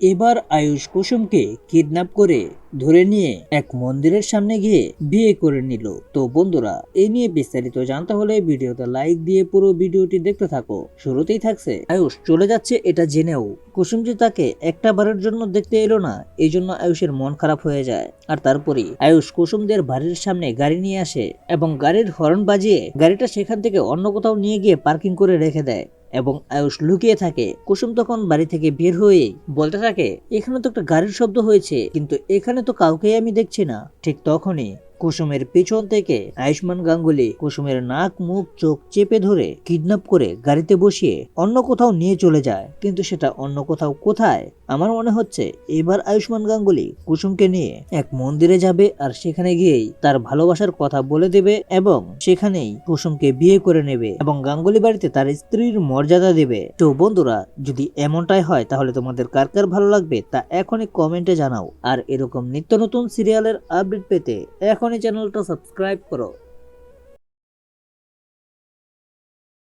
এবার আয়ুষ কুসুমকে কিডন্যাপ করে ধরে নিয়ে এক মন্দিরের সামনে গিয়ে বিয়ে করে নিল। তো বন্ধুরা, এই নিয়ে বিস্তারিত জানতে হলে ভিডিওতে লাইক দিয়ে পুরো ভিডিওটি দেখতে থাকো। শুরুতেই থাকছে আয়ুষ। চলে যাচ্ছে এটা জেনেও। কুসুম যে তাকে একটা বারের জন্য দেখতে এলো না, এই জন্য আয়ুষের মন খারাপ হয়ে যায়। আর তারপরে আয়ুষ কুসুমদের বাড়ির সামনে গাড়ি নিয়ে আসে এবং গাড়ির হর্ন বাজিয়ে গাড়িটা সেখান থেকে অন্য কোথাও নিয়ে গিয়ে পার্কিং করে রেখে দেয়। এবং আয়ুষ লুকিয়ে থাকে। কুসুম তখন বাড়ি থেকে বের হয়ে বলতে থাকে, এখানে তো একটা গাড়ির শব্দ হয়েছে, কিন্তু এখানে তো কাউকেই আমি দেখছি না। ঠিক তখনই কুসুমের পেছন থেকে আয়ুষ্মান গাঙ্গুলি কুসুমের নাক, মুখ, চোখ চেপে ধরে কিডন্যাপ করে গাড়িতে বসিয়ে অন্য কোথাও নিয়ে চলে যায়। কিন্তু সেটা অন্য কোথাও কোথায়? আমার মনে হচ্ছে এবার আয়ুষ্মান গাঙ্গুলি কুসুমকে নিয়ে এক মন্দিরে যাবে আর সেখানে গিয়েই তার ভালোবাসার কথা বলে দেবে এবং সেখানেই কুসুমকে বিয়ে করে নেবে এবং গাঙ্গুলি বাড়িতে তার স্ত্রীর মর্যাদা দেবে। তো বন্ধুরা, যদি এমনটাই হয় তাহলে তোমাদের কার কার ভালো লাগবে তা এখনই কমেন্টে জানাও। আর এরকম নিত্য নতুন সিরিয়ালের আপডেট পেতে এখনই চ্যানেলটা সাবস্ক্রাইব করো